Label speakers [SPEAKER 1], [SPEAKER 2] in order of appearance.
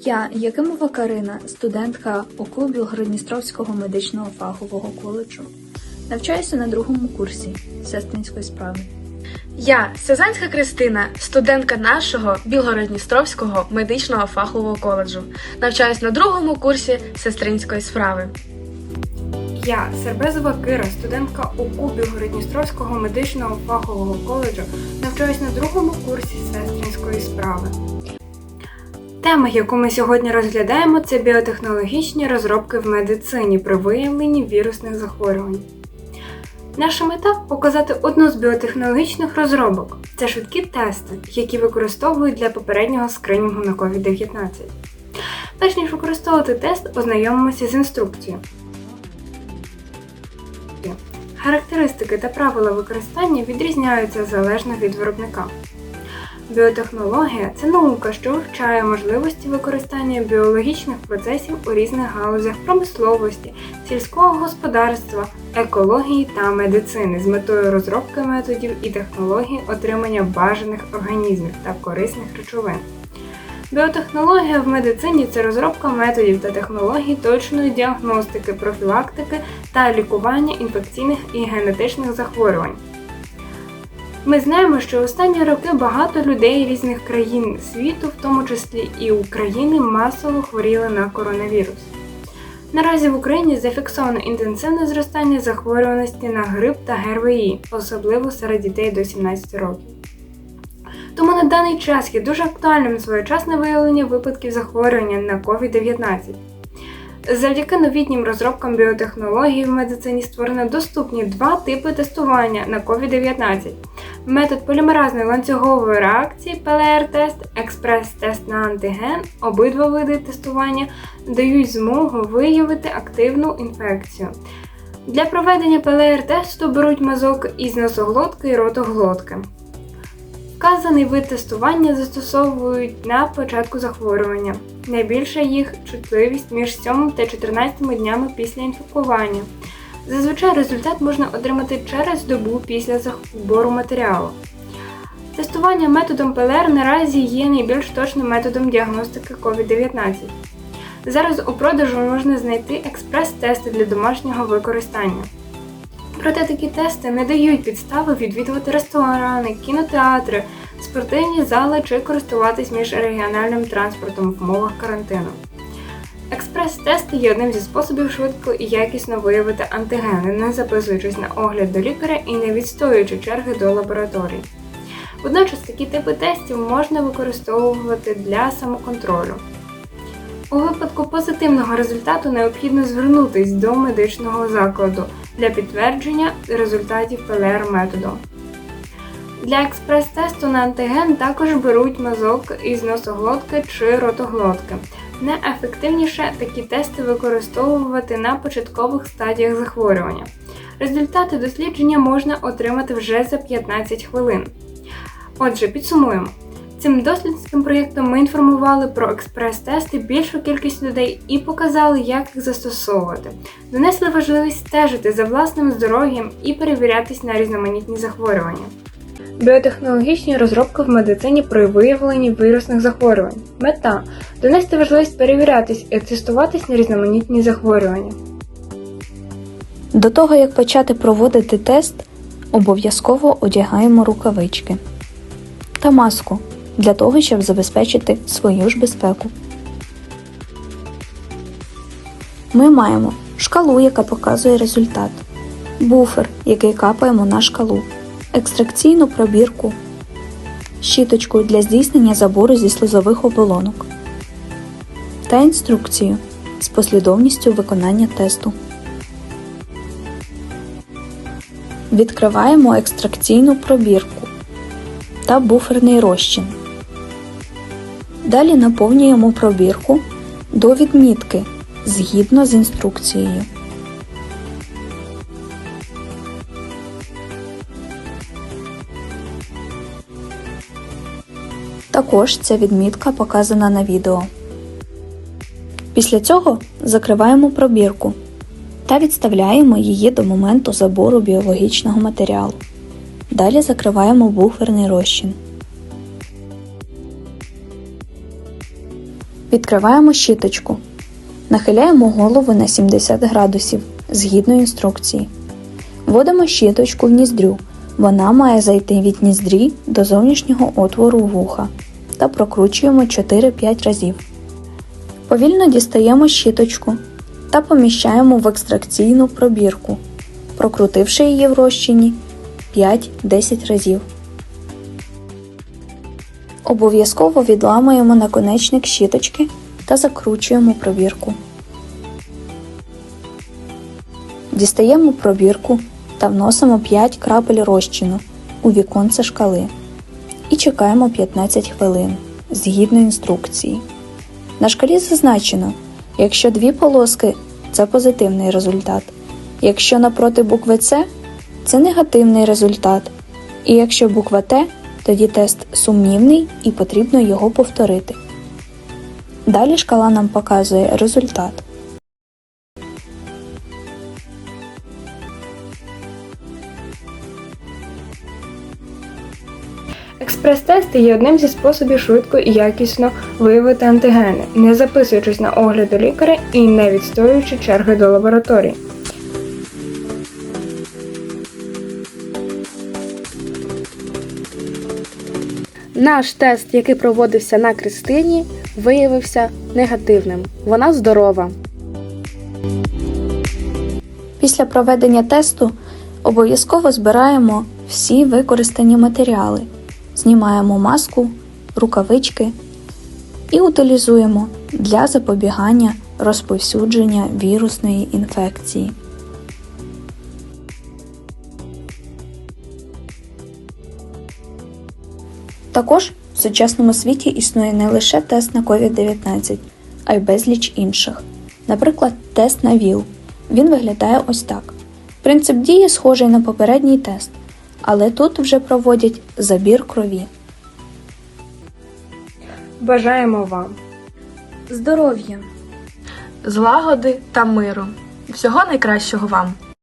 [SPEAKER 1] Я, Якимова Карина, студентка ОКУ Білгородністровського медичного фахового коледжу. Навчаюся на другому курсі сестринської справи.
[SPEAKER 2] Я Сазанська Кристина, студентка нашого Білгородністровського медичного фахового коледжу. Навчаюсь на другому курсі сестринської справи.
[SPEAKER 3] Я Сербезова Кира, студентка УКУ Білгородністровського медичного фахового коледжу, навчаюсь на другому курсі сестринської справи. Тема, яку ми сьогодні розглядаємо, це біотехнологічні розробки в медицині при виявленні вірусних захворювань. Наша мета показати одну з біотехнологічних розробок це швидкі тести, які використовують для попереднього скринінгу на COVID-19. Перш ніж використовувати тест, ознайомимося з інструкцією. Характеристики та правила використання відрізняються залежно від виробника. Біотехнологія це наука, що вивчає можливості використання біологічних процесів у різних галузях промисловості, сільського господарства, екології та медицини з метою розробки методів і технологій отримання бажаних організмів та корисних речовин. Біотехнологія в медицині це розробка методів та технологій точної діагностики, профілактики та лікування інфекційних і генетичних захворювань. Ми знаємо, що останні роки багато людей різних країн світу, в тому числі і України, масово хворіли на коронавірус. Наразі в Україні зафіксовано інтенсивне зростання захворюваності на грип та ГРВІ, особливо серед дітей до 17 років. Тому на даний час є дуже актуальним своєчасне виявлення випадків захворювання на COVID-19. Завдяки новітнім розробкам біотехнологій в медицині створено доступні два типи тестування на COVID-19. Метод полімеразної ланцюгової реакції ПЛР-тест, експрес-тест на антиген, обидва види тестування дають змогу виявити активну інфекцію. Для проведення ПЛР-тесту беруть мазок із носоглотки і ротоглотки. Вказаний вид тестування застосовують на початку захворювання. Найбільша їх чутливість між 7 та 14 днями після інфікування. Зазвичай результат можна отримати через добу після збору матеріалу. Тестування методом ПЛР наразі є найбільш точним методом діагностики COVID-19. Зараз у продажу можна знайти експрес-тести для домашнього використання. Проте такі тести не дають підстави відвідувати ресторани, кінотеатри, спортивні зали чи користуватись міжрегіональним транспортом в умовах карантину. Експрес-тести є одним зі способів швидко і якісно виявити антигени, не записуючись на огляд до лікаря і не відстоюючи черги до лабораторій. Водночас такі типи тестів можна використовувати для самоконтролю. У випадку позитивного результату необхідно звернутися до медичного закладу для підтвердження результатів ПЛР методу. Для експрес-тесту на антиген також беруть мазок із носоглотки чи ротоглотки. Найефективніше такі тести використовувати на початкових стадіях захворювання. Результати дослідження можна отримати вже за 15 хвилин. Отже, підсумуємо. Цим дослідницьким проєктом ми інформували про експрес-тести більшу кількість людей і показали, як їх застосовувати. Донесли важливість стежити за власним здоров'ям і перевірятись на різноманітні захворювання. Біотехнологічні розробки в медицині при виявленні вірусних захворювань. Мета донести важливість перевірятись і тестуватись на різноманітні захворювання.
[SPEAKER 1] До того як почати проводити тест, обов'язково одягаємо рукавички та маску для того, щоб забезпечити свою ж безпеку. Ми маємо шкалу, яка показує результат, буфер, який капаємо на шкалу, екстракційну пробірку, щіточку для здійснення забору зі слизових оболонок та інструкцію з послідовністю виконання тесту. Відкриваємо екстракційну пробірку та буферний розчин. Далі наповнюємо пробірку до відмітки згідно з інструкцією. Також ця відмітка показана на відео. Після цього закриваємо пробірку та відставляємо її до моменту забору біологічного матеріалу. Далі закриваємо буферний розчин. Відкриваємо щіточку. Нахиляємо голову на 70 градусів згідно інструкції. Вводимо щіточку в ніздрю. Вона має зайти від ніздрі до зовнішнього отвору вуха та прокручуємо 4-5 разів. Повільно дістаємо щіточку та поміщаємо в екстракційну пробірку, прокрутивши її в розчині 5-10 разів. Обов'язково відламуємо наконечник щіточки та закручуємо пробірку. Дістаємо пробірку та вносимо 5 крапель розчину у віконце шкали і чекаємо 15 хвилин згідно інструкції. На шкалі зазначено, якщо дві полоски це позитивний результат, якщо напроти букви С це негативний результат, і якщо буква Т, тоді тест сумнівний і потрібно його повторити. Далі шкала нам показує результат.
[SPEAKER 3] Експрес-тести є одним зі способів швидко і якісно виявити антигени, не записуючись на огляд до лікаря і не відстоюючи черги до лабораторії.
[SPEAKER 2] Наш тест, який проводився на Кристині, виявився негативним. Вона здорова.
[SPEAKER 1] Після проведення тесту обов'язково збираємо всі використані матеріали, знімаємо маску, рукавички і утилізуємо для запобігання розповсюдження вірусної інфекції. Також в сучасному світі існує не лише тест на COVID-19, а й безліч інших. Наприклад, тест на ВІЛ. Він виглядає ось так. Принцип дії схожий на попередній тест, але тут вже проводять забір крові.
[SPEAKER 3] Бажаємо вам!
[SPEAKER 1] Здоров'я!
[SPEAKER 2] Злагоди та миру. Всього найкращого вам!